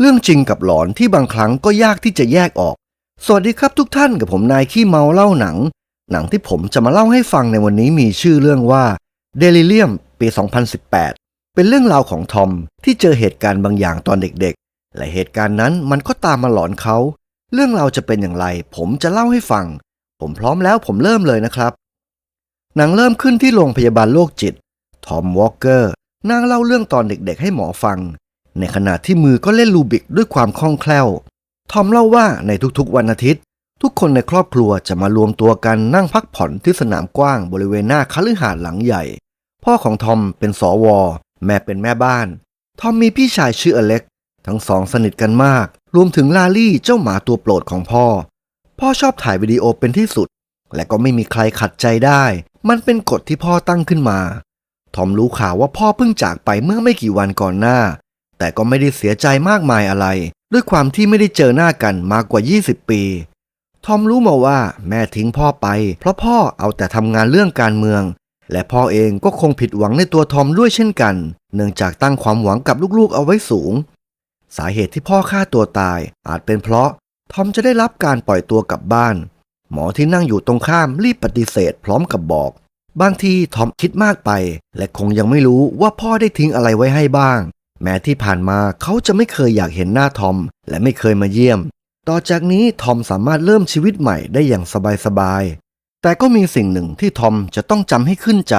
เรื่องจริงกับหลอนที่บางครั้งก็ยากที่จะแยกออก สวัสดีครับทุกท่านกับผมนายขี้เมาเล่าหนัง หนังที่ผมจะมาเล่าให้ฟังในวันนี้มีชื่อเรื่องว่า Delirium ปี 2018 เป็นเรื่องราวของทอมที่เจอเหตุการณ์บางอย่างตอนเด็กๆ และเหตุการณ์นั้นมันก็ตามมาหลอนเขา เรื่องราวจะเป็นอย่างไร ผมจะเล่าให้ฟัง ผมพร้อมแล้วผมเริ่มเลยนะครับ หนังเริ่มขึ้นที่โรงพยาบาลโรคจิต ทอมวอลเกอร์นั่งเล่าเรื่องตอนเด็กๆ ให้หมอฟัง ในขณะที่มือก็เล่นลูบิกด้วยความคล่องแคล่ว ทอมเล่าว่าในทุกๆวันอาทิตย์ ทุกคนในครอบครัวจะมารวมตัวกันนั่งพักผ่อนที่สนามกว้างบริเวณหน้าคฤหาสน์หลังใหญ่ พ่อของทอมเป็นสวอแม่เป็นแม่บ้าน ทอมมีพี่ชายชื่ออเล็ก ทั้งสองสนิทกันมาก รวมถึงลาลี่เจ้าหมาตัวโปรดของพ่อ พ่อชอบถ่ายวิดีโอเป็นที่สุด และก็ไม่มีใครขัดใจได้ มันเป็นกฎที่พ่อตั้งขึ้นมา ทอมรู้ข่าวว่าพ่อเพิ่งจากไปเมื่อไม่กี่วันก่อนหน้า แต่ก็ไม่ได้เสียใจมากมายอะไร ด้วยความที่ไม่ได้เจอหน้ากันมากกว่า 20 ปี ทอมรู้มาว่าแม่ทิ้งพ่อไป เพราะพ่อเอาแต่ทำงานเรื่องการเมือง และพ่อเองก็คงผิดหวังในตัวทอมด้วยเช่นกัน เนื่องจากตั้งความหวังกับลูกๆเอาไว้สูง สาเหตุที่พ่อฆ่าตัวตาย อาจเป็นเพราะทอมจะได้รับการปล่อยตัวกลับบ้าน หมอที่นั่งอยู่ตรงข้ามรีบปฏิเสธพร้อมกับบอก บางทีทอมคิดมากไป และคงยังไม่รู้ว่าพ่อได้ทิ้งอะไรไว้ให้บ้าง แม้ที่ผ่านมาเขาจะไม่เคยอยากเห็นหน้าทอม และไม่เคยมาเยี่ยม ต่อจากนี้ทอมสามารถเริ่มชีวิตใหม่ได้อย่างสบายๆ แต่ก็มีสิ่งหนึ่งที่ทอมจะต้องจำให้ขึ้นใจ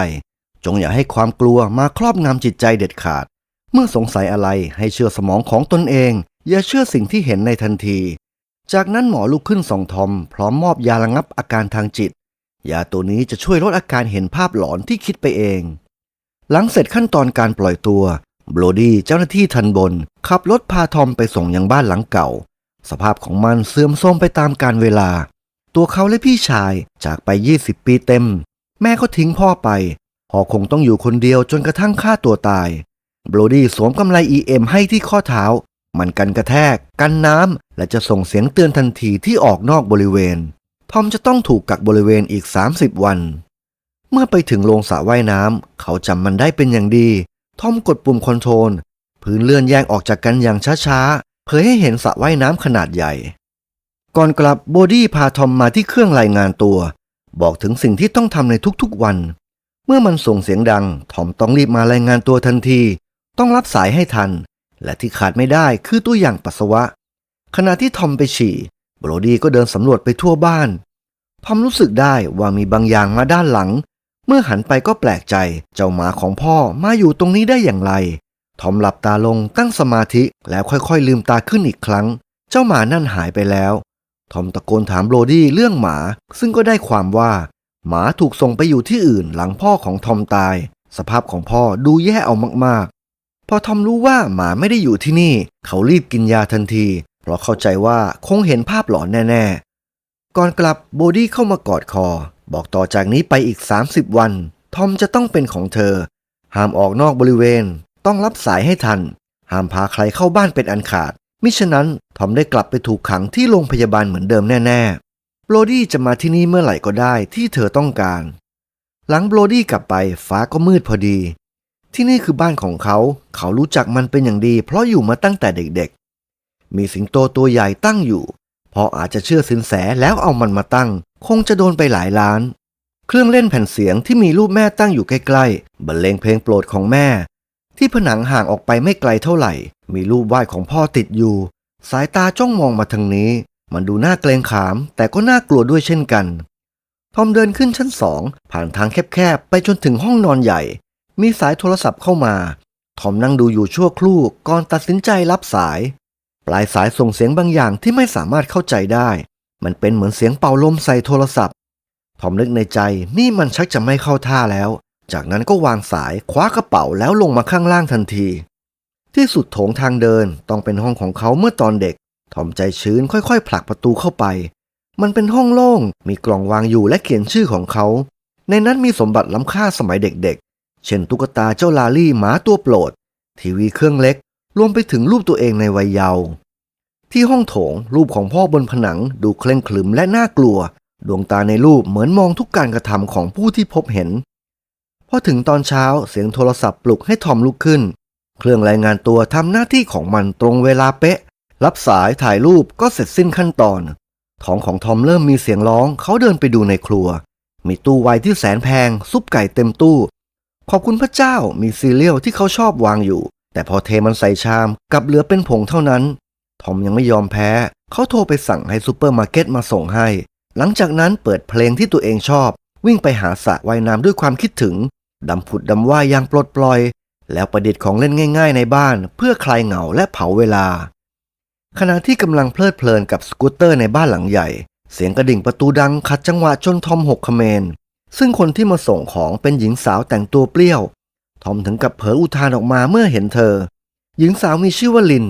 จงอย่าให้ความกลัวมาครอบงำจิตใจเด็ดขาด เมื่อสงสัยอะไรให้เชื่อสมองของตนเอง อย่าเชื่อสิ่งที่เห็นในทันที จากนั้นหมอลุกขึ้นส่องทอม พร้อมมอบยาระงับอาการทางจิต ยาตัวนี้จะช่วยลดอาการเห็นภาพหลอนที่คิดไปเองหลังเสร็จขั้นตอนการปล่อยตัว โบรดี้เจ้าหน้าที่ทันบน ขับรถพาทอมไปส่งยังบ้านหลังเก่า สภาพของมันเสื่อมโทรมไปตามกาลเวลา ตัวเขาและพี่ชายจากไป 20 ปีเต็ม แม่ก็ทิ้งพ่อไปพ่อคงต้องอยู่คนเดียวจนกระทั่งฆ่าตัวตายโบรดี้สวมกำไล EM ให้ที่ข้อเท้า มันกันกระแทก กันน้ำ และจะส่งเสียงเตือนทันทีที่ออกนอกบริเวณ ทอมจะต้องถูกกักบริเวณอีก 30 วัน เมื่อไปถึงโรงสระว่ายน้ำเขาจำมันได้เป็นอย่างดี ทอมกดปุ่มคอนโทรลพื้นเลื่อนแยกออกจากกันอย่างช้าๆ เผยให้เห็นสระว่ายน้ำขนาดใหญ่ ก่อนกลับโบดี้พาทอมมาที่เครื่องรายงานตัว บอกถึงสิ่งที่ต้องทำในทุกๆวัน เมื่อมันส่งเสียงดัง ทอมต้องรีบมารายงานตัวทันที ต้องรับสายให้ทัน และที่ขาดไม่ได้คือตัวอย่างปัสสาวะ ขณะที่ทอมไปฉี่ โบรดี้ก็เดินสำรวจไปทั่วบ้าน ทอมรู้สึกได้ว่ามีบางอย่างมาด้านหลัง เมื่อหันไปก็แปลกใจ เจ้าหมาของพ่อมาอยู่ตรงนี้ได้อย่างไร ทอมหลับตาลงตั้งสมาธิแล้วค่อยๆลืมตาขึ้นอีกครั้ง เจ้าหมานั่นหายไปแล้ว ทอมตะโกนถามโบรดี้เรื่องหมา ซึ่งก็ได้ความว่า หมาถูกส่งไปอยู่ที่อื่นหลังพ่อของทอมตาย สภาพของพ่อดูแย่เอามากๆ พอทอมรู้ว่าหมาไม่ได้อยู่ที่นี่ เขารีบกินยาทันที เพราะเข้าใจว่าคงเห็นภาพหลอนแน่ ๆ ก่อนกลับโบดี้เข้ามากอดคอ บอกต่อจากนี้ไปอีก 30 วัน ทอมจะต้องเป็นของเธอ ห้ามออกนอกบริเวณ ต้องรับสายให้ทัน ห้ามพาใครเข้าบ้านเป็นอันขาด มิฉะนั้นทอมได้กลับไปถูกขังที่โรงพยาบาลเหมือนเดิมแน่ๆ โบรดี้จะมาที่นี่เมื่อไหร่ก็ได้ที่เธอต้องการ หลังโบรดี้กลับไปฟ้าก็มืดพอดี ที่นี่คือบ้านของเขา เขารู้จักมันเป็นอย่างดี เพราะอยู่มาตั้งแต่เด็กๆ มีสิงโตตัวใหญ่ตั้งอยู่พออาจจะเชื่อสินแสแล้วเอามันมาตั้ง คงจะโดนไปหลายล้าน เครื่องเล่นแผ่นเสียงที่มีรูปแม่ตั้งอยู่ใกล้ๆบรรเลงเพลงโปรดของแม่ ที่ผนังห่างออกไปไม่ไกลเท่าไหร่ มีรูปวาดของพ่อติดอยู่ สายตาจ้องมองมาทางนี้ มันดูน่าเกรงขาม แต่ก็น่ากลัวด้วยเช่นกันทอมเดินขึ้นชั้นสองผ่านทางแคบๆไปจนถึงห้องนอนใหญ่ มีสายโทรศัพท์เข้ามาทอมนั่งดูอยู่ชั่วครู่ก่อนตัดสินใจรับสาย ปลายสายส่งเสียงบางอย่างที่ไม่สามารถเข้าใจได้ มันเป็นเหมือนเสียงเป่าลมใส่โทรศัพท์ ทอมนึกในใจนี่มันชักจะไม่เข้าท่าแล้ว จากนั้นก็วางสายคว้ากระเป๋าแล้วลงมาข้างล่างทันที ที่สุดโถงทางเดินต้องเป็นห้องของเขาเมื่อตอนเด็ก ทอมใจชื้นค่อยๆ ผลักประตูเข้าไป มันเป็นห้องโล่ง มีกล่องวางอยู่และเขียนชื่อของเขา ในนั้นมีสมบัติล้ำค่าสมัยเด็กๆ เช่นตุ๊กตาเจ้าลาลี่หมาตัวโปรด ทีวีเครื่องเล็ก รวมไปถึงรูปตัวเองในวัยเยาว์ ที่ห้องโถงรูปของพ่อบนผนังดูเคร่งขรึมและน่ากลัว ดวงตาในรูปเหมือนมองทุกการกระทำของผู้ที่พบเห็น พอถึงตอนเช้าเสียงโทรศัพท์ปลุกให้ทอมลุกขึ้น เครื่องรายงานตัวทำหน้าที่ของมันตรงเวลาเป๊ะ รับสายถ่ายรูปก็เสร็จสิ้นขั้นตอน ท้องของทอมเริ่มมีเสียงร้องเขาเดินไปดูในครัว มีตู้ไวน์ที่แสนแพง ซุปไก่เต็มตู้ ขอบคุณพระเจ้ามีซีเรียลที่เขาชอบวางอยู่ แต่พอเทมันใส่ชามกลับเหลือเป็นผงเท่านั้น ทอมยังไม่ยอมแพ้ เขาโทรไปสั่งให้ซูเปอร์มาร์เก็ตมาส่งให้ หลังจากนั้นเปิดเพลงที่ตัวเองชอบ วิ่งไปหาสระว่ายน้ำด้วยความคิดถึง ดำผุดดำว่ายอย่างปลดปล่อย แล้วประดิษฐ์ของเล่นง่าย ๆ ในบ้าน เพื่อคลายเหงาและเผาเวลา ขณะที่กำลังเพลิดเพลินกับสกูตเตอร์ในบ้านหลังใหญ่ เสียงกระดิ่งประตูดังขัดจังหวะจนทอมหกเมรซึ่งคนที่มาส่งของเป็นหญิงสาวแต่งตัวเปรี้ยว ทอมถึงกับเผลออุทานออกมาเมื่อเห็นเธอ หญิงสาวมีชื่อว่าลิน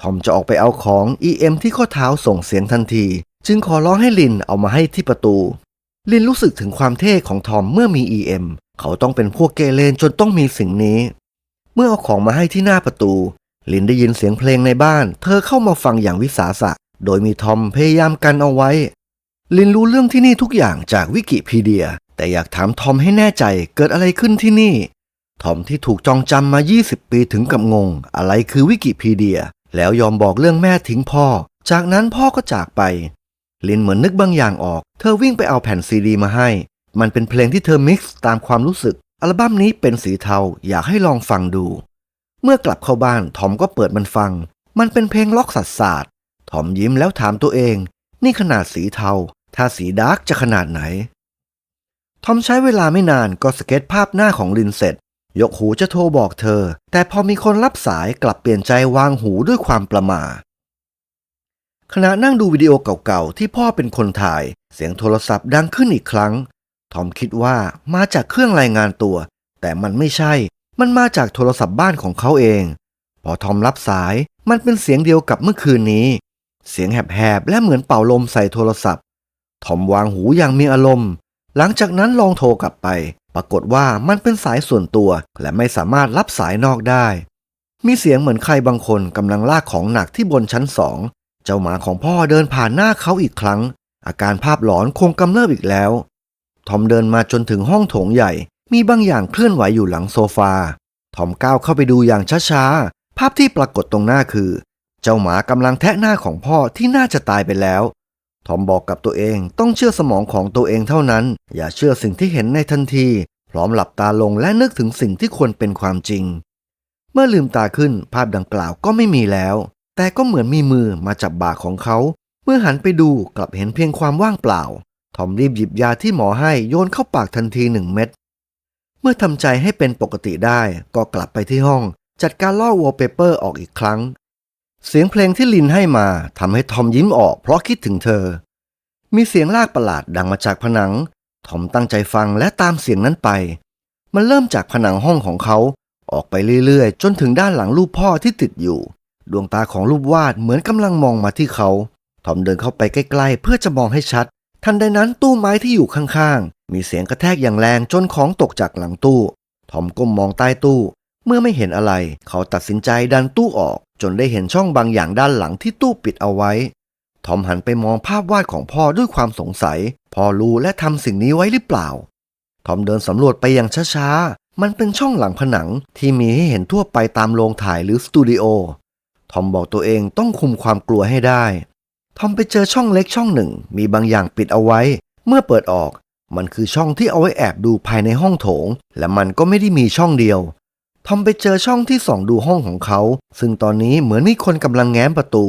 ทอมจะออกไปเอาของ EM ที่ข้อเท้าส่งเสียงทันที จึงขอร้องให้ลินเอามาให้ที่ประตู ลินรู้สึกถึงความเท่ของทอมเมื่อมี EM เขาต้องเป็นพวกเกเรนจนต้องมีสิ่งนี้ เมื่อเอาของมาให้ที่หน้าประตู ลินได้ยินเสียงเพลงในบ้าน เธอเข้ามาฟังอย่างวิสาสะ โดยมีทอมพยายามกันเอาไว้ ลินรู้เรื่องที่นี่ทุกอย่างจากวิกิพีเดีย แต่อยากถามทอมให้แน่ใจเกิดอะไรขึ้นที่นี่ ทอมที่ถูกจองจำมา 20 ปีถึงกับงง อะไรคือวิกิพีเดีย แล้วยอมบอกเรื่องแม่ทิ้งพ่อ จากนั้นพ่อก็จากไป ลินเหมือนนึกบางอย่างออก เธอวิ่งไปเอาแผ่นซีดีมาให้ มันเป็นเพลงที่เธอมิกซ์ตามความรู้สึก อัลบั้มนี้เป็นสีเทาอยากให้ลองฟังดู เมื่อกลับเข้าบ้านทอมก็เปิดมันฟัง มันเป็นเพลงล็อกสัสสาดทอมยิ้มแล้วถามตัวเอง นี่ขนาดสีเทา ถ้าสีดาร์กจะขนาดไหนทอมใช้เวลาไม่นานก็สเก็ตภาพหน้าของลินเสร็จ ยกหูจะโทรบอกเธอ แต่พอมีคนรับสายกลับเปลี่ยนใจวางหูด้วยความประมาขณะนั่งดูวิดีโอเก่าๆ ที่พ่อเป็นคนถ่าย เสียงโทรศัพท์ดังขึ้นอีกครั้ง ทอมคิดว่ามาจากเครื่องรายงานตัว แต่มันไม่ใช่ มันมาจากโทรศัพท์บ้านของเขาเอง พอทอมรับสายมันเป็นเสียงเดียวกับเมื่อคืนนี้ เสียงแหบๆ และเหมือนเป่าลมใส่โทรศัพท์ ทอมวางหูอย่างมีอารมณ์ หลังจากนั้นลองโทรกลับไป ปรากฏว่ามันเป็นสายส่วนตัว และไม่สามารถรับสายนอกได้ มีเสียงเหมือนใครบางคนกำลังลากของหนักที่บนชั้นสอง เจ้าหมาของพ่อเดินผ่านหน้าเขาอีกครั้ง อาการภาพหลอนคงกำเริบอีกแล้ว ทอมเดินมาจนถึงห้องโถงใหญ่ มีบางอย่างเคลื่อนไหวอยู่หลังโซฟา ทอมก้าวเข้าไปดูอย่างช้าๆ ภาพที่ปรากฏตรงหน้าคือ เจ้าหมากำลังแทะหน้าของพ่อที่น่าจะตายไปแล้ว ทอมบอกกับตัวเองต้องเชื่อสมองของตัวเองเท่านั้น อย่าเชื่อสิ่งที่เห็นในทันที พร้อมหลับตาลงและนึกถึงสิ่งที่ควรเป็นความจริง เมื่อลืมตาขึ้นภาพดังกล่าวก็ไม่มีแล้ว แต่ก็เหมือนมีมือมาจับบ่าของเขา เมื่อหันไปดูกลับเห็นเพียงความว่างเปล่า ทอมรีบหยิบยาที่หมอให้โยนเข้าปากทันทีหนึ่งเม็ดเมื่อทำใจให้เป็นปกติได้ก็กลับไปที่ห้อง จัดการลอกวอลเปเปอร์ออกอีกครั้ง เสียงเพลงที่ลินให้มาทำให้ทอมยิ้มออกเพราะคิดถึงเธอ มีเสียงลากประหลาดดังมาจากผนัง ทอมตั้งใจฟังและตามเสียงนั้นไป มันเริ่มจากผนังห้องของเขา ออกไปเรื่อยๆ จนถึงด้านหลังรูปพ่อที่ติดอยู่ ดวงตาของรูปวาดเหมือนกำลังมองมาที่เขา ทอมเดินเข้าไปใกล้ๆ เพื่อจะมองให้ชัด ทันใดนั้นตู้ไม้ที่อยู่ข้างๆ มีเสียงกระแทกอย่างแรงจนของตกจากหลังตู้ ทอมก้มมองใต้ตู้ เมื่อไม่เห็นอะไร เขาตัดสินใจดันตู้ออก จนได้เห็นช่องบางอย่างด้านหลังที่ตู้ปิดเอาไว้ ทอมหันไปมองภาพวาดของพ่อด้วยความสงสัย พ่อรู้และทำสิ่งนี้ไว้หรือเปล่า ทอมเดินสำรวจไปอย่างช้าๆ มันเป็นช่องหลังผนังที่มีให้เห็นทั่วไปตามโรงถ่ายหรือสตูดิโอ ทอมบอกตัวเองต้องคุมความกลัวให้ได้ ทอมไปเจอช่องเล็กช่องหนึ่ง มีบางอย่างปิดเอาไว้ เมื่อเปิดออก มันคือช่องที่เอาไว้แอบดูภายในห้องโถง และมันก็ไม่ได้มีช่องเดียว ทอมไปเจอช่องที่ส่องดูห้องของเขา ซึ่งตอนนี้เหมือนมีคนกำลังแง้มประตู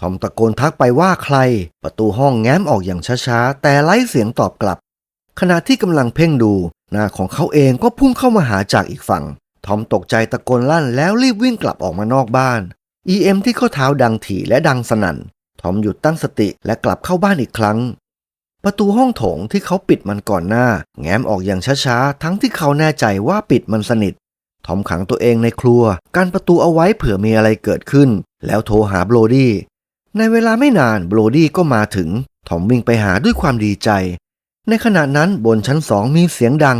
ทอมตะโกนทักไปว่าใคร ประตูห้องแง้มออกอย่างช้าๆ แต่ไร้เสียงตอบกลับ ขณะที่กำลังเพ่งดู หน้าของเขาเองก็พุ่งเข้ามาหาจากอีกฝั่ง ทอมตกใจตะโกนลั่นแล้วรีบวิ่งกลับออกมานอกบ้าน EM ที่ข้อเท้าดังถี่และดังสนั่น ทอมหยุดตั้งสติและกลับเข้าบ้านอีกครั้งประตูห้องโถงที่เขาปิดมันก่อนหน้า แง้มออกอย่างช้าๆ ทั้งที่เขาแน่ใจว่าปิดมันสนิท ทอมขังตัวเองในครัวกันประตูเอาไว้เผื่อมีอะไรเกิดขึ้น แล้วโทรหาโบรดี้ในเวลาไม่นานโบรดี้ก็มาถึงทอมวิ่งไปหาด้วยความดีใจ ในขณะนั้นบนชั้นสองมีเสียงดัง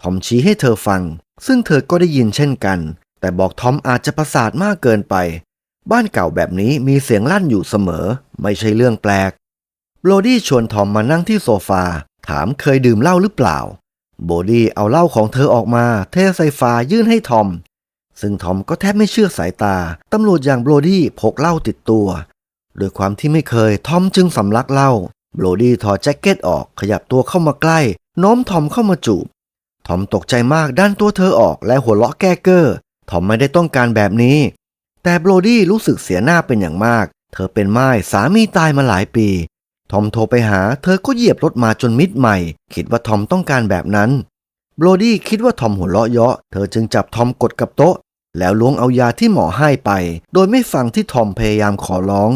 ทอมชี้ให้เธอฟัง ซึ่งเธอก็ได้ยินเช่นกัน แต่บอกทอมอาจจะประสาทมากเกินไป บ้านเก่าแบบนี้มีเสียงลั่นอยู่เสมอ ไม่ใช่เรื่องแปลกโบรดี้ชวนทอมมานั่งที่โซฟา ถามเคยดื่มเหล้าหรือเปล่า โบดี้เอาเหล้าของเธอออกมา เทใส่ฝายื่นให้ทอม ซึ่งทอมก็แทบไม่เชื่อสายตา ตำรวจอย่างโบดี้พกเหล้าติดตัวโดยความที่ไม่เคยทอมจึงสำลักเหล้าโบดี้ถอดแจ็คเก็ตออกขยับตัวเข้ามาใกล้โน้มทอมเข้ามาจูบทอมตกใจมากด้านตัวเธอออกและหัวเราะแก้เก้อทอมไม่ได้ต้องการแบบนี้ แต่โบดี้รู้สึกเสียหน้าเป็นอย่างมาก เธอเป็นไม้สามีตายมาหลายปี ทอมโทรไปหา เธอก็เหยียบรถมาจนมิดใหม่ คิดว่าทอมต้องการแบบนั้นโบรดี้คิดว่าทอมหัวเราะเยาะ เธอจึงจับทอมกดกับโต๊ะ แล้วล้วงเอายาที่หมอให้ไป โดยไม่ฟังที่ทอมพยายามขอร้อง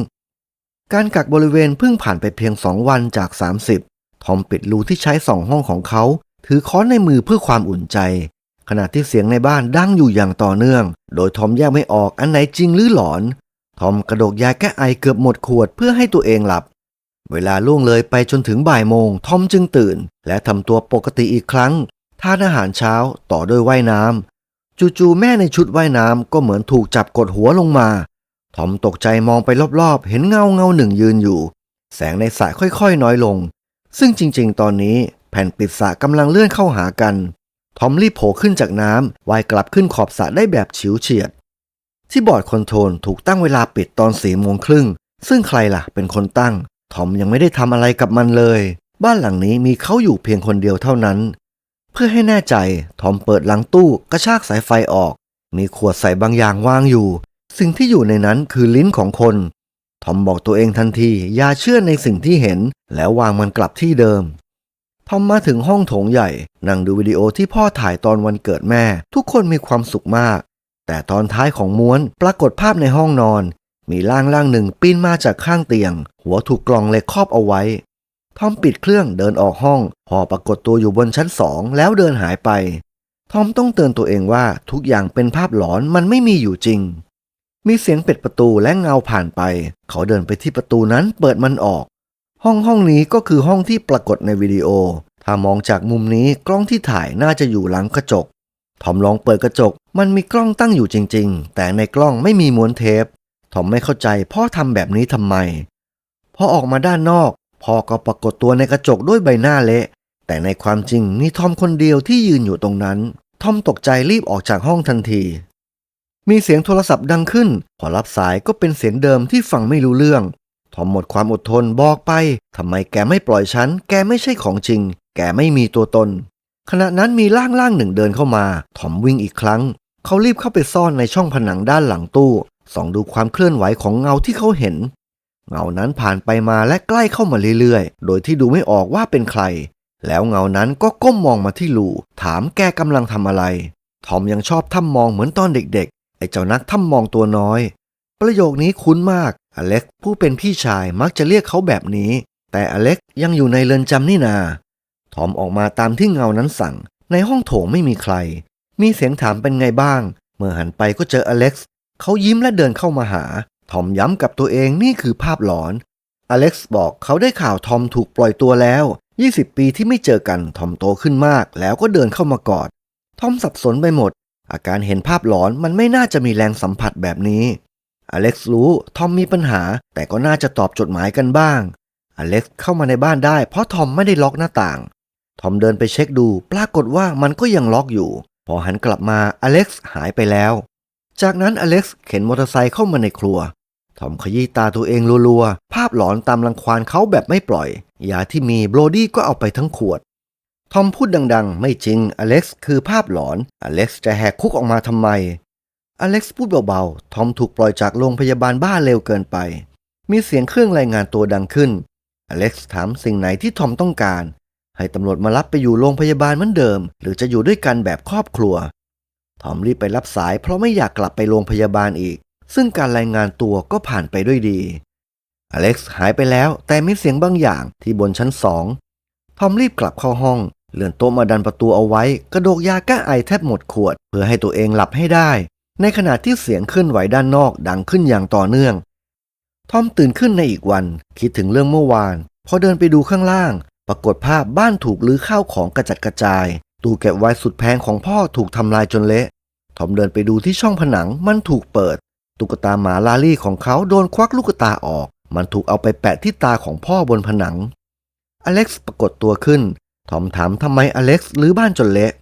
การกักบริเวณเพิ่งผ่านไปเพียงสองวันจาก 30 ทอมปิดรูที่ใช้สองห้องของเขา ถือค้อนในมือเพื่อความอุ่นใจ ขณะที่เสียงในบ้านดังอยู่อย่างต่อเนื่อง โดยทอมแยกไม่ออกอันไหนจริงหรือหลอน ทอมกระโดกยาแก้ไอเกือบหมดขวดเพื่อให้ตัวเองหลับ เวลาล่วงเลยไปจนถึงบ่ายโมงทอมจึงตื่น และทำตัวปกติอีกครั้งทานอาหารเช้าต่อด้วยว่ายน้ำจู่ๆแม่ในชุดว่ายน้ำก็เหมือนถูกจับกดหัวลงมา ทอมตกใจมองไปรอบๆ เห็นเงาเงาหนึ่งยืนอยู่ แสงในสระค่อยๆ น้อยลง ซึ่งจริงๆ ตอนนี้แผ่นปิดสระกำลังเลื่อนเข้าหากัน ทอมรีบโผล่ขึ้นจากน้ำว่ายกลับขึ้นขอบสระได้แบบฉิวเฉียด ที่บอร์ดคอนโทรลถูกตั้งเวลาปิดตอนสี่โมงครึ่งซึ่งใครล่ะเป็นคนตั้ง ทอมยังไม่ได้ทำอะไรกับมันเลย บ้านหลังนี้มีเขาอยู่เพียงคนเดียวเท่านั้น เพื่อให้แน่ใจทอมเปิดหลังตู้กระชากสายไฟออก มีขวดใส่บางอย่างวางอยู่ สิ่งที่อยู่ในนั้นคือลิ้นของคนทอมบอกตัวเองทันทีอย่าเชื่อในสิ่งที่เห็น แล้ววางมันกลับที่เดิมทอมมาถึงห้องโถงใหญ่ นั่งดูวิดีโอที่พ่อถ่ายตอนวันเกิดแม่ ทุกคนมีความสุขมาก แต่ตอนท้ายของม้วนปรากฏภาพในห้องนอน มีร่างร่างหนึ่งปีนมาจากข้างเตียง หัวถูกกล่องเหล็กครอบเอาไว้ ทอมปิดเครื่องเดินออกห้อง พอปรากฏตัวอยู่บนชั้นสองแล้วเดินหายไป ทอมต้องเตือนตัวเองว่าทุกอย่างเป็นภาพหลอนมันไม่มีอยู่จริง มีเสียงเปิดประตูและเงาผ่านไป เขาเดินไปที่ประตูนั้นเปิดมันออก ห้องห้องนี้ก็คือห้องที่ปรากฏในวิดีโอ ถ้ามองจากมุมนี้กล้องที่ถ่ายน่าจะอยู่หลังกระจกทอมลองเปิดกระจก มันมีกล้องตั้งอยู่จริง ๆ แต่ในกล้องไม่มีม้วนเทป ทอมไม่เข้าใจพ่อทำแบบนี้ทำไม พอออกมาด้านนอกพ่อก็ปรากฏตัวในกระจกด้วยใบหน้าเละ แต่ในความจริงมีทอมคนเดียวที่ยืนอยู่ตรงนั้น ทอมตกใจรีบออกจากห้องทันที มีเสียงโทรศัพท์ดังขึ้น พอรับสายก็เป็นเสียงเดิมที่ฟังไม่รู้เรื่อง ทอมหมดความอดทนบอกไปทำไมแกไม่ปล่อยฉัน แกไม่ใช่ของจริง แกไม่มีตัวตน ขณะนั้นมีร่างร่างหนึ่งเดินเข้ามา ทอมวิ่งอีกครั้ง เขารีบเข้าไปซ่อนในช่องผนังด้านหลังตู้ ส่องดูความเคลื่อนไหวของเงาที่เขาเห็น เงานั้นผ่านไปมาและใกล้เข้ามาเรื่อยๆ โดยที่ดูไม่ออกว่าเป็นใคร แล้วเงานั้นก็ก้มมองมาที่ลูถามแกกำลังทำอะไร ทอมยังชอบถ้ำมองเหมือนตอนเด็กๆ ไอ้เจ้านักถ้ำมองตัวน้อย ประโยคนี้คุ้นมาก อเล็กผู้เป็นพี่ชายมักจะเรียกเขาแบบนี้ แต่อเล็กยังอยู่ในเรือนจำนี่นา ทอมออกมาตามที่เงานั้นสั่ง ในห้องโถงไม่มีใคร มีเสียงถามเป็นไงบ้าง เมื่อหันไปก็เจออเล็กซ์ เขายิ้มและเดินเข้ามาหา ทอมย้ำกับตัวเองนี่คือภาพหลอน อเล็กซ์บอกเขาได้ข่าวทอมถูกปล่อยตัวแล้ว 20 ปีที่ไม่เจอกัน ทอมโตขึ้นมาก แล้วก็เดินเข้ามากอด ทอมสับสนไปหมด อาการเห็นภาพหลอนมันไม่น่าจะมีแรงสัมผัสแบบนี้ อเล็กซ์รู้ทอมมีปัญหา แต่ก็น่าจะตอบจดหมายกันบ้าง อเล็กซ์เข้ามาในบ้านได้ เพราะทอมไม่ได้ล็อกหน้าต่าง ทอมเดินไปเช็คดู ปรากฏว่ามันก็ยังล็อกอยู่ พอหันกลับมาอเล็กซ์หายไปแล้ว จากนั้นอเล็กซ์เข็นมอเตอร์ไซค์เข้ามาในครัว ทอมขยี้ตาตัวเองรัวๆ ภาพหลอนตามรังควานเขาแบบไม่ปล่อย ยาที่มีโบรดี้ก็เอาไปทั้งขวด ทอมพูดดังๆ ไม่จริง อเล็กซ์คือภาพหลอน อเล็กซ์จะแหกคุกออกมาทำไม อเล็กซ์พูดเบาๆ ทอมถูกปล่อยจากโรงพยาบาลบ้าเร็วเกินไป มีเสียงเครื่องรายงานตัวดังขึ้น อเล็กซ์ถามสิ่งไหนที่ทอมต้องการ ให้ตำรวจมารับไปอยู่โรงพยาบาลเหมือนเดิม หรือจะอยู่ด้วยกันแบบครอบครัว ทอมรีบไปรับสายเพราะไม่อยากกลับไปโรงพยาบาลอีก ซึ่งการรายงานตัวก็ผ่านไปด้วยดี อเล็กซ์หายไปแล้วแต่มีเสียงบางอย่างที่บนชั้นสอง ทอมรีบกลับเข้าห้อง เลื่อนโต๊ะมาดันประตูเอาไว้ กระโดกยาแก้ไอแทบหมดขวด เพื่อให้ตัวเองหลับให้ได้ ในขณะที่เสียงเคลื่อนไหวด้านนอกดังขึ้นอย่างต่อเนื่อง ทอมตื่นขึ้นในอีกวัน คิดถึงเรื่องเมื่อวาน พอเดินไปดูข้างล่าง ปรากฏภาพบ้านถูกลื้อข้าวของกระจัดกระจาย ตู้เก็บไว้สุดแพงของพ่อถูกทำลายจนเละ ทอมเดินไปดูที่ช่องผนังมันถูกเปิด ตุ๊กตาหมาลาลี่ของเขาโดนควักลูกตาออก มันถูกเอาไปแปะที่ตาของพ่อบนผนัง อเล็กซ์ปรากฏตัวขึ้น ทอมถามทำไมอเล็กซ์รื้อบ้านจนเละ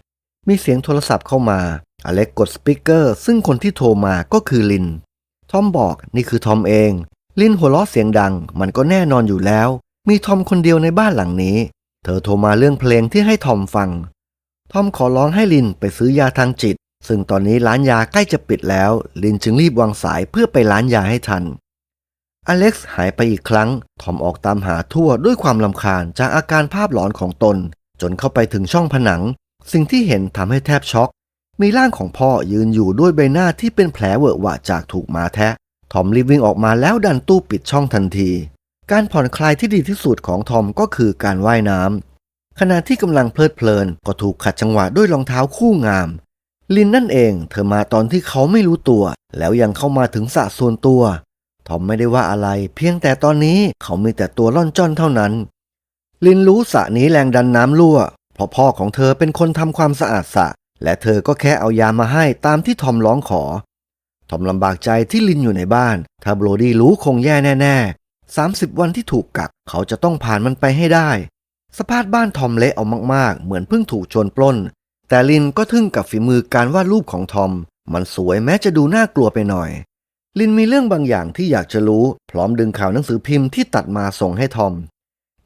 มีเสียงโทรศัพท์เข้ามา อเล็กกดสปีกเกอร์ซึ่งคนที่โทรมาก็คือลิน ทอมบอกนี่คือทอมเอง ลินหัวเราะเสียงดัง มันก็แน่นอนอยู่แล้ว มีทอมคนเดียวในบ้านหลังนี้ เธอโทรมาเรื่องเพลงที่ให้ทอมฟัง ทอมขอร้องให้ลินไปซื้อยาทางจิต ซึ่งตอนนี้ร้านยาใกล้จะปิดแล้ว ลินจึงรีบวางสายเพื่อไปร้านยาให้ทัน อเล็กซ์หายไปอีกครั้ง ทอมออกตามหาทั่วด้วยความลำคาญจากอาการภาพหลอนของตน จนเข้าไปถึงช่องผนัง สิ่งที่เห็นทำให้แทบช็อก มีร่างของพ่อยืนอยู่ด้วยใบหน้าที่เป็นแผลเวอะหวะจากถูกหมาแทะ ทอมรีบวิ่งออกมาแล้วดันตู้ปิดช่องทันที การผ่อนคลายที่ดีที่สุดของทอมก็คือการว่ายน้ำ ขณะที่กำลังเพลิดเพลินก็ถูกขัดจังหวะด้วยรองเท้าคู่งาม ลินนั่นเองเธอมาตอนที่เขาไม่รู้ตัว แล้วยังเข้ามาถึงสะส่วนตัวทอมไม่ได้ว่าอะไร เพียงแต่ตอนนี้เขามีแต่ตัวล่อนจ้อนเท่านั้น ลินรู้สระนี้แรงดันน้ำรั่วเพราะพ่อของเธอเป็นคนทำความสะอาดสระและเธอก็แค่เอายามาให้ตามที่ทอมร้องขอ ทอมลำบากใจที่ลินอยู่ในบ้าน ถ้าโบรดี้รู้คงแย่แน่ๆ30 วันที่ถูกกักเขาจะต้องผ่านมันไปให้ได้ สภาพบ้านทอมเละเอามากๆ เหมือนเพิ่งถูกโจรปล้น แต่ลินก็ทึ่งกับฝีมือการวาดรูปของทอม มันสวยแม้จะดูน่ากลัวไปหน่อย ลินมีเรื่องบางอย่างที่อยากจะรู้ พร้อมดึงข่าวหนังสือพิมพ์ที่ตัดมาส่งให้ทอม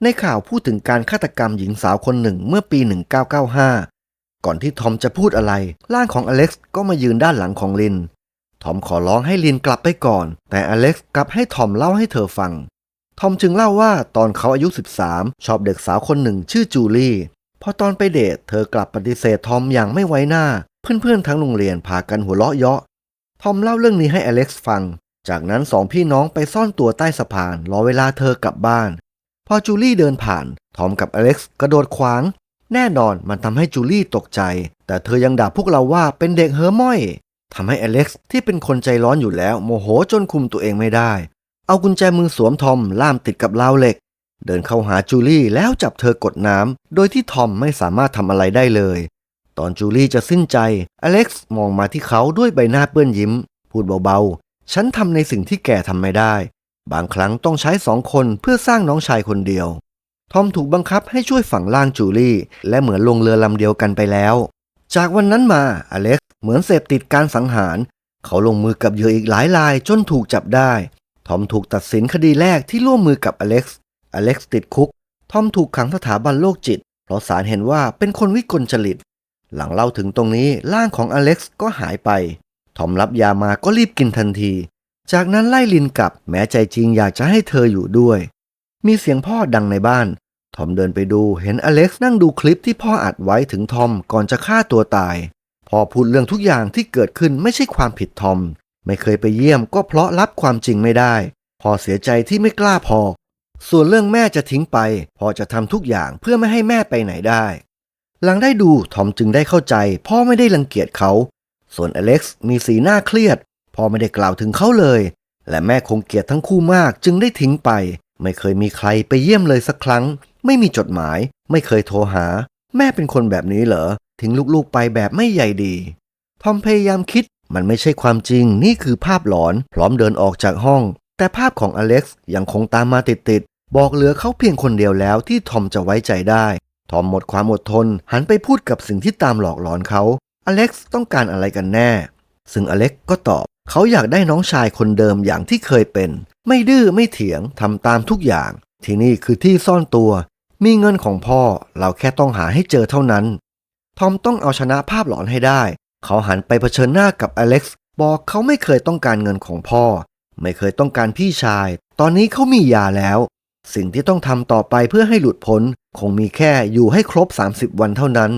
ในข่าวพูดถึงการฆาตกรรมหญิงสาวคนหนึ่งเมื่อปี 1995 ก่อนที่ทอมจะพูดอะไร ร่างของอเล็กซ์ก็มายืนด้านหลังของลิน ทอมขอร้องให้ลินกลับไปก่อน แต่อเล็กซ์กลับให้ทอมเล่าให้เธอฟัง ทอมจึงเล่าว่าตอนเขาอายุ 13 ชอบเด็กสาวคนหนึ่งชื่อจูลี่พอตอนไปเดทเธอกลับปฏิเสธทอมอย่างไม่ไว้หน้า เพื่อนๆทั้งโรงเรียนพากันหัวเราะเยาะ ทอมเล่าเรื่องนี้ให้อเล็กซ์ฟัง จากนั้นสองพี่น้องไปซ่อนตัวใต้สะพานรอเวลาเธอกลับบ้าน พอจูลี่เดินผ่าน ทอมกับอเล็กซ์กระโดดขวาง แน่นอนมันทำให้จูลี่ตกใจ แต่เธอยังด่าพวกเราว่าเป็นเด็กเฮอร์มอยทำให้อเล็กซ์ที่เป็นคนใจร้อนอยู่แล้วโมโหจนคุมตัวเองไม่ได้ เอากุญแจมือสวมทอมล่ามติดกับราวเหล็ก เดินเข้าหาจูลี่แล้วจับเธอกดน้ำโดยที่ทอมไม่สามารถทำอะไรได้เลย ตอนจูลี่จะสิ้นใจ อเล็กซ์มองมาที่เขาด้วยใบหน้าเปื้อนยิ้ม พูดเบาๆ ฉันทำในสิ่งที่แกทำไม่ได้ บางครั้งต้องใช้สองคนเพื่อสร้างน้องชายคนเดียว ทอมถูกบังคับให้ช่วยฝังล่างจูลี่ และเหมือนลงเรือลำเดียวกันไปแล้ว จากวันนั้นมาอเล็กซ์เหมือนเสพติดการสังหาร เขาลงมือกับเหยื่ออีกหลายรายจนถูกจับได้ ทอมถูกตัดสินคดีแรกที่ร่วมมือกับอเล็กซ์ อเล็กซ์ติดคุก ทอมถูกขังสถาบันโรคจิต เพราะศาลเห็นว่าเป็นคนวิกลจริต หลังเล่าถึงตรงนี้ร่างของอเล็กซ์ก็หายไป ทอมรับยามาก็รีบกินทันที จากนั้นไล่ลินกลับแม้ใจจริงอยากจะให้เธออยู่ด้วย มีเสียงพ่อดังในบ้าน ทอมเดินไปดูเห็นอเล็กซ์นั่งดูคลิปที่พ่ออัดไว้ถึงทอมก่อนจะฆ่าตัวตายพ่อพูดเรื่องทุกอย่างที่เกิดขึ้นไม่ใช่ความผิดทอม ไม่เคยไปเยี่ยมก็เพราะรับความจริงไม่ได้พ่อเสียใจที่ไม่กล้าพอ ส่วนเรื่องแม่จะทิ้งไปพ่อจะทำทุกอย่างเพื่อไม่ให้แม่ไปไหนได้ หลังได้ดูทอมจึงได้เข้าใจ พ่อไม่ได้รังเกียจเขา ส่วนอเล็กซ์มีสีหน้าเครียด พ่อไม่ได้กล่าวถึงเขาเลย และแม่คงเกลียดทั้งคู่มากจึงได้ทิ้งไป ไม่เคยมีใครไปเยี่ยมเลยสักครั้ง ไม่มีจดหมาย ไม่เคยโทรหา แม่เป็นคนแบบนี้เหรอทิ้งลูกๆไปแบบไม่ใยดีทอมพยายามคิด มันไม่ใช่ความจริงนี่คือภาพหลอนพร้อมเดินออกจากห้อง แต่ภาพของอเล็กซ์ยังคงตามมาติดๆ บอกเหลือเขาเพียงคนเดียวแล้วที่ทอมจะไว้ใจได้ทอมหมดความอดทน หันไปพูดกับสิ่งที่ตามหลอกหลอนเขาอเล็กซ์ต้องการอะไรกันแน่ ซึ่งอเล็กซ์ก็ตอบ เขาอยากได้น้องชายคนเดิมอย่างที่เคยเป็น ไม่ดื้อไม่เถียงทำตามทุกอย่าง ที่นี่คือที่ซ่อนตัว มีเงินของพ่อเราแค่ต้องหาให้เจอเท่านั้น ทอมต้องเอาชนะภาพหลอนให้ได้ เขาหันไปเผชิญหน้ากับอเล็กซ์บอกเขาไม่เคยต้องการเงินของพ่อ ไม่เคยต้องการพี่ชาย ตอนนี้เขามียาแล้ว สิ่งที่ต้องทำต่อไปเพื่อให้หลุดพ้น คงมีแค่อยู่ให้ครบ 30 วันเท่านั้น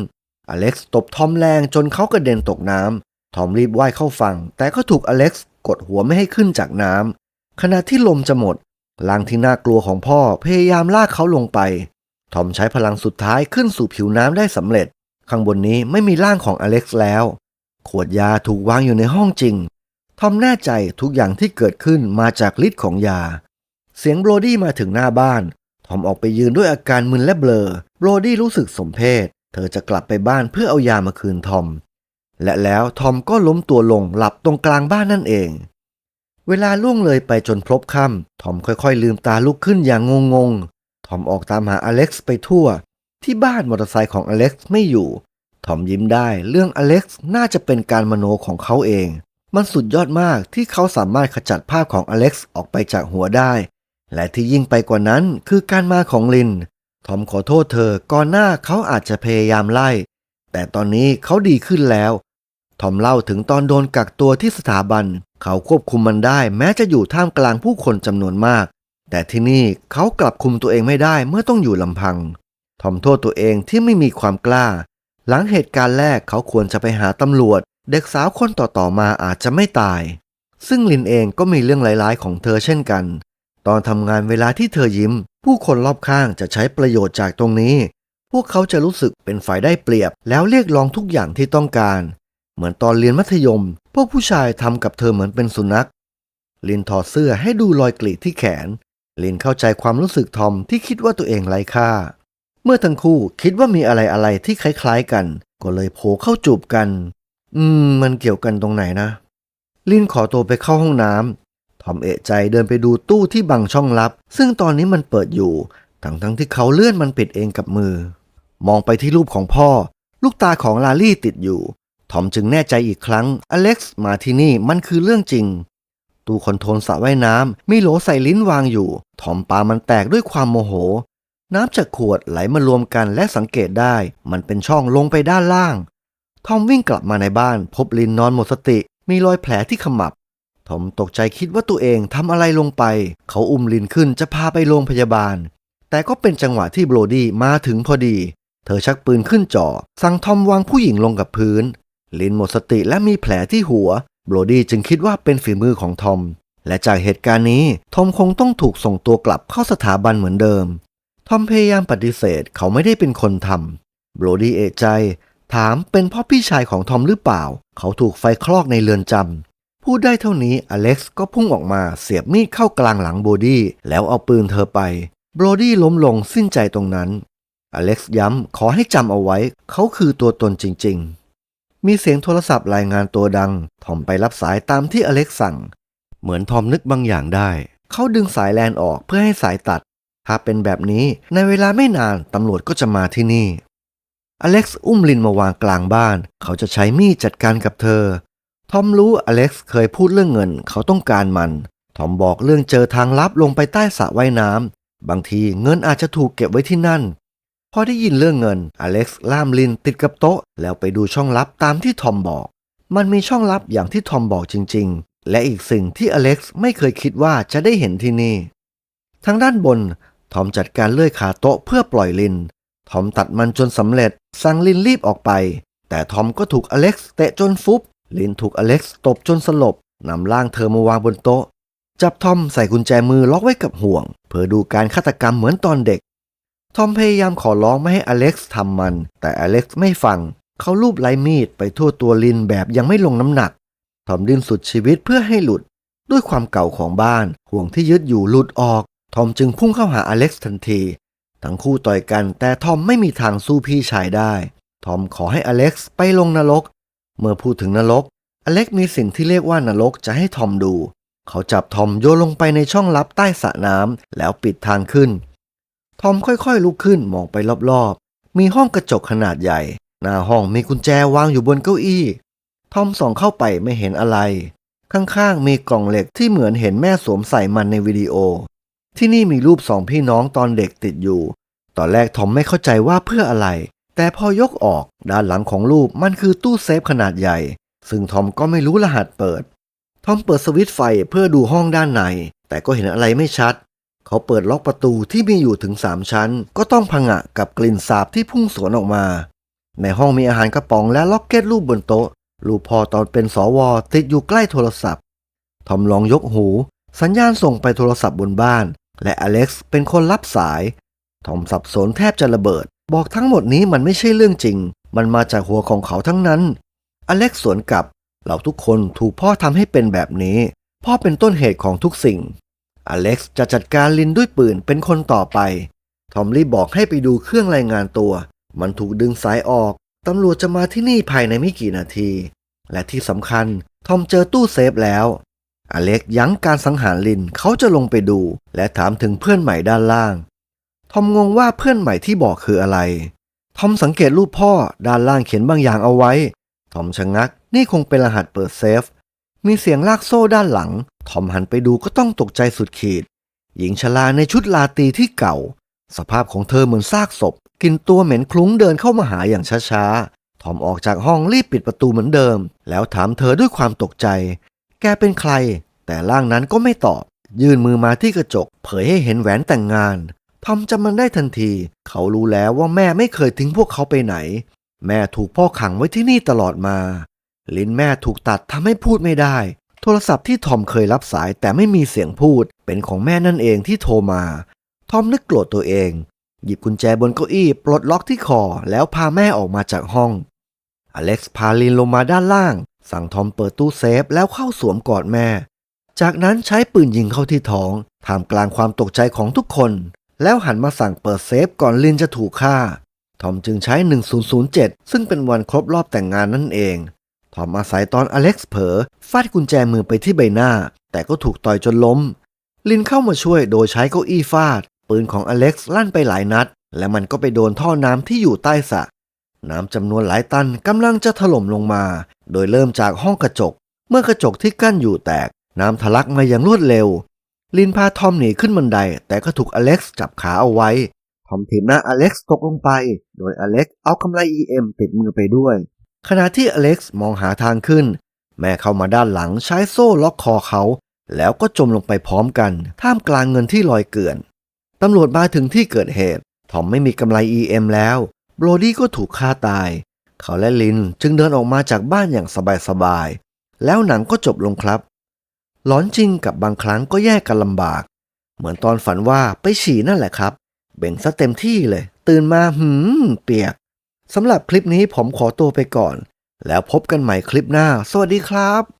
อเล็กซ์ตบทอมแรงจนเขากระเด็นตกน้ำทอมรีบว่ายเข้าฝั่ง แต่ก็ถูกอเล็กซ์กดหัวไม่ให้ขึ้นจากน้ำขณะที่ลมจะหมดลางที่น่ากลัวของพ่อพยายามลากเขาลงไปทอมใช้พลังสุดท้ายขึ้นสู่ผิวน้ำได้สำเร็จ ข้างบนนี้ไม่มีร่างของอเล็กซ์แล้ว ขวดยาถูกวางอยู่ในห้องจริง ทอมแน่ใจทุกอย่างที่เกิดขึ้นมาจากฤทธิ์ของยา เสียงโบรดี้มาถึงหน้าบ้าน ทอมออกไปยืนด้วยอาการมึนและเบลอ โบรดี้รู้สึกสมเพชเธอจะกลับไปบ้านเพื่อเอายามาคืนทอม และแล้วทอมก็ล้มตัวลงหลับตรงกลางบ้านนั่นเอง เวลาล่วงเลยไปจนพลบค่ำทอมค่อยๆ ลืมตาลุกขึ้นอย่างงงๆ ทอมออกตามหาอเล็กซ์ไปทั่ว ที่บ้านมอเตอร์ไซค์ของอเล็กซ์ไม่อยู่ ทอมยิ้มได้ เรื่องอเล็กซ์น่าจะเป็นการมโนของเขาเอง มันสุดยอดมากที่เขาสามารถขจัดภาพของอเล็กซ์ออกไปจากหัวได้ และที่ยิ่งไปกว่านั้นคือการมาของลิน ทอมขอโทษเธอก่อนหน้าเขาอาจจะพยายามไล่ แต่ตอนนี้เขาดีขึ้นแล้ว ทอมเล่าถึงตอนโดนกักตัวที่สถาบัน เขาควบคุมมันได้ แม้จะอยู่ท่ามกลางผู้คนจำนวนมาก แต่ที่นี่เขากลับคุมตัวเองไม่ได้เมื่อต้องอยู่ลำพัง ทอมโทษตัวเองที่ไม่มีความกล้า หลังเหตุการณ์แรกเขาควรจะไปหาตำรวจ เด็กสาวคนต่อๆมาอาจจะไม่ตาย ซึ่งลินเองก็มีเรื่องร้ายๆของเธอเช่นกัน ตอนทำงานเวลาที่เธอยิ้ม ผู้คนรอบข้างจะใช้ประโยชน์จากตรงนี้ พวกเขาจะรู้สึกเป็นฝ่ายได้เปรียบ แล้วเรียกร้องทุกอย่างที่ต้องการ เหมือนตอนเรียนมัธยม พวกผู้ชายทำกับเธอเหมือนเป็นสุนัข ลินถอดเสื้อให้ดูรอยกรีดที่แขน ลินเข้าใจความรู้สึกทอมที่คิดว่าตัวเองไร้ค่า มื่อทั้งคู่คิดว่ามีอะไรอะไรที่คล้ายๆกัน ก็เลยโผล่เข้าจูบกัน อืม มันเกี่ยวกันตรงไหนนะ ลินขอตัวไปเข้าห้องน้ำทอมเอะใจเดินไปดูตู้ที่บังช่องลับ ซึ่งตอนนี้มันเปิดอยู่ ทั้งทั้งที่เขาเลื่อนมันปิดเองกับมือ มองไปที่รูปของพ่อ ลูกตาของลาลี่ติดอยู่ทอมจึงแน่ใจอีกครั้ง อเล็กซ์มาที่นี่มันคือเรื่องจริง ตู้คอนโทรลสระว่ายน้ำมีโหลใส่ลิ้นวางอยู่ ทอมปามันแตกด้วยความโมโห น้ำจากขวดไหลมารวมกันและสังเกตได้ มันเป็นช่องลงไปด้านล่าง ทอมวิ่งกลับมาในบ้านพบลินนอนหมดสติ มีรอยแผลที่ขมับ ทอมตกใจคิดว่าตัวเองทำอะไรลงไป เขาอุ้มลินขึ้นจะพาไปโรงพยาบาล แต่ก็เป็นจังหวะที่โบรดี้มาถึงพอดี เธอชักปืนขึ้นจ่อ สั่งทอมวางผู้หญิงลงกับพื้น ลินหมดสติและมีแผลที่หัว โบรดี้จึงคิดว่าเป็นฝีมือของทอม และจากเหตุการณ์นี้ ทอมคงต้องถูกส่งตัวกลับเข้าสถาบันเหมือนเดิม ทอมพยายามปฏิเสธเขาไม่ได้เป็นคนทำโบรดี้เอะใจ ถามเป็นพ่อพี่ชายของทอมหรือเปล่า เขาถูกไฟคลอกในเรือนจำพูดได้เท่านี้อเล็กซ์ก็พุ่งออกมาเสียบมีดเข้ากลางหลังโบดี้แล้วเอาปืนเธอไปโบรดี้ล้มลงสิ้นใจตรงนั้นอเล็กซ์ย้ำขอให้จำเอาไว้ เขาคือตัวตนจริง ๆ มีเสียงโทรศัพท์รายงานตัวดัง ทอมไปรับสายตามที่อเล็กซ์สั่ง เหมือนทอมนึกบางอย่างได้ เขาดึงสายแลนออกเพื่อให้สายตัด ถ้าเป็นแบบนี้ในเวลาไม่นานตำรวจก็จะมาที่นี่ อเล็กซ์อุ้มลินมาวางกลางบ้าน เขาจะใช้มีดจัดการกับเธอ ทอมรู้อเล็กซ์เคยพูดเรื่องเงิน เขาต้องการมัน ทอมบอกเรื่องเจอทางลับลงไปใต้สระว่ายน้ำ บางทีเงินอาจจะถูกเก็บไว้ที่นั่น พอได้ยินเรื่องเงิน อเล็กซ์ล่ามลินติดกับโต๊ะ แล้วไปดูช่องลับตามที่ทอมบอก มันมีช่องลับอย่างที่ทอมบอกจริง ๆ และอีกสิ่งที่อเล็กซ์ไม่เคยคิดว่าจะได้เห็นที่นี่ ทางด้านบน ทอมจัดการเลื่อยขาโต๊ะเพื่อปล่อยลิน ทอมตัดมันจนสำเร็จ สั่งลินรีบออกไป แต่ทอมก็ถูกอเล็กซ์เตะจนฟุบ ลินถูกอเล็กซ์ตบจนสลบนำร่างเธอมาวางบนโต๊ะ จับทอมใส่กุญแจมือล็อกไว้กับห่วง เพื่อดูการฆาตกรรมเหมือนตอนเด็ก ทอมพยายามขอร้องไม่ให้อเล็กซ์ทำมัน แต่อเล็กซ์ไม่ฟัง เขาลูบไล้มีดไปทั่วตัวลินแบบยังไม่ลงน้ำหนัก ทอมดิ้นสุดชีวิตเพื่อให้หลุด ด้วยความเก่าของบ้านห่วงที่ยึดอยู่หลุดออก ทอมจึงพุ่งเข้าหาอเล็กซ์ทันที ทั้งคู่ต่อยกันแต่ทอมไม่มีทางสู้พี่ชายได้ ทอมขอให้อเล็กซ์ไปลงนรก เมื่อพูดถึงนรก อเล็กซ์มีสิ่งที่เรียกว่านรกจะให้ทอมดู เขาจับทอมโยนลงไปในช่องลับใต้สระน้ำแล้วปิดทางขึ้น ทอมค่อยๆลุกขึ้นมองไปรอบๆ มีห้องกระจกขนาดใหญ่ หน้าห้องมีกุญแจวางอยู่บนเก้าอี้ ทอมส่องเข้าไปไม่เห็นอะไร ข้างๆมีกล่องเหล็กที่เหมือนเห็นแม่สวมใส่มันในวิดีโอ ที่นี่มีรูปสองพี่น้องตอนเด็กติดอยู่ ตอนแรกทอมไม่เข้าใจว่าเพื่ออะไร แต่พอยกออกด้านหลังของรูปมันคือตู้เซฟขนาดใหญ่ ซึ่งทอมก็ไม่รู้รหัสเปิด ทอมเปิดสวิตช์ไฟเพื่อดูห้องด้านใน แต่ก็เห็นอะไรไม่ชัด เขาเปิดล็อกประตูที่มีอยู่ถึงสามชั้น ก็ต้องพังะกับกลิ่นสาบที่พุ่งสวนออกมา ในห้องมีอาหารกระป๋องและล็อกเก็ตรูปบนโต๊ะ รูปพ่อตอนเป็นสวติดอยู่ใกล้โทรศัพท์ ทอมลองยกหูสัญญาณส่งไปโทรศัพท์บนบ้าน และอเล็กซ์เป็นคนรับสาย ทอมสับสนแทบจะระเบิด บอกทั้งหมดนี้มันไม่ใช่เรื่องจริง มันมาจากหัวของเขาทั้งนั้น อเล็กซ์สวนกลับ เราทุกคนถูกพ่อทำให้เป็นแบบนี้ พ่อเป็นต้นเหตุของทุกสิ่ง อเล็กซ์จะจัดการลินด้วยปืนเป็นคนต่อไป ทอมรีบบอกให้ไปดูเครื่องรายงานตัว มันถูกดึงสายออก ตำรวจจะมาที่นี่ภายในไม่กี่นาที และที่สำคัญ ทอมเจอตู้เซฟแล้ว อเล็กยั้งการสังหารลินเขาจะลงไปดู และถามถึงเพื่อนใหม่ด้านล่าง ทอมงงว่าเพื่อนใหม่ที่บอกคืออะไร ทอมสังเกตรูปพ่อด้านล่างเขียนบางอย่างเอาไว้ ทอมชะงัก นี่คงเป็นรหัสเปิดเซฟ มีเสียงลากโซ่ด้านหลัง ทอมหันไปดูก็ต้องตกใจสุดขีด หญิงชราในชุดลาตีที่เก่า สภาพของเธอเหมือนซากศพกลินตัวเหม็นคลุ้งเดินเข้ามาหาอย่างช้าๆ ทอมออกจากห้องรีบปิดประตูเหมือนเดิม แล้วถามเธอด้วยความตกใจ แกเป็นใคร แต่ร่างนั้นก็ไม่ตอบ ยื่นมือมาที่กระจก เผยให้เห็นแหวนแต่งงานทอมจำมันได้ทันที เขารู้แล้วว่าแม่ไม่เคยทิ้งพวกเขาไปไหน แม่ถูกพ่อขังไว้ที่นี่ตลอดมา ลิ้นแม่ถูกตัดทำให้พูดไม่ได้ โทรศัพท์ที่ทอมเคยรับสายแต่ไม่มีเสียงพูด เป็นของแม่นั่นเองที่โทรมา ทอมนึกโกรธตัวเอง หยิบกุญแจบนเก้าอี้ปลดล็อกที่คอแล้วพาแม่ออกมาจากห้อง อเล็กซ์พาลินลงมาด้านล่าง สั่งทอมเปิดตู้เซฟแล้วเข้าสวมกอดแม่ จากนั้นใช้ปืนยิงเข้าที่ท้องท่ามกลางความตกใจของทุกคน แล้วหันมาสั่งเปิดเซฟก่อนลินจะถูกฆ่า ทอมจึงใช้ 1007 ซึ่งเป็นวันครบรอบแต่งงานนั่นเอง ทอมอาศัยตอนอเล็กซ์เผลอฟาดกุญแจมือไปที่ใบหน้า แต่ก็ถูกต่อยจนล้ม ลินเข้ามาช่วยโดยใช้เก้าอี้ฟาด ปืนของอเล็กซ์ลั่นไปหลายนัด และมันก็ไปโดนท่อน้ำที่อยู่ใต้สระ น้ำจำนวนหลายตันกำลังจะถล่มลงมา โดยเริ่มจากห้องกระจก เมื่อกระจกที่กั้นอยู่แตก น้ำทะลักมาอย่างรวดเร็ว ลินพาทอมหนีขึ้นบันได แต่ก็ถูกอเล็กซ์จับขาเอาไว้ ทอมถีบหน้าอเล็กซ์ตกลงไป โดยอเล็กซ์เอากำไร EM ติดมือไปด้วย ขณะที่อเล็กซ์มองหาทางขึ้น แม่เข้ามาด้านหลังใช้โซ่ล็อกคอเขา แล้วก็จมลงไปพร้อมกัน ท่ามกลางเงินที่ลอยเกลื่อนตำรวจมาถึงที่เกิดเหตุทอมไม่มีกำไร EM แล้ว โบรดี้ก็ถูกฆ่าตาย เขาและลินจึงเดินออกมาจากบ้านอย่างสบายๆ แล้วหนังก็จบลงครับ หลอนจริงกับบางครั้งก็แยกกันลำบาก เหมือนตอนฝันว่าไปฉี่นั่นแหละครับ เบ่งซะเต็มที่เลย ตื่นมาหืม เปียกสำหรับคลิปนี้ผมขอตัวไปก่อน แล้วพบกันใหม่คลิปหน้า สวัสดีครับ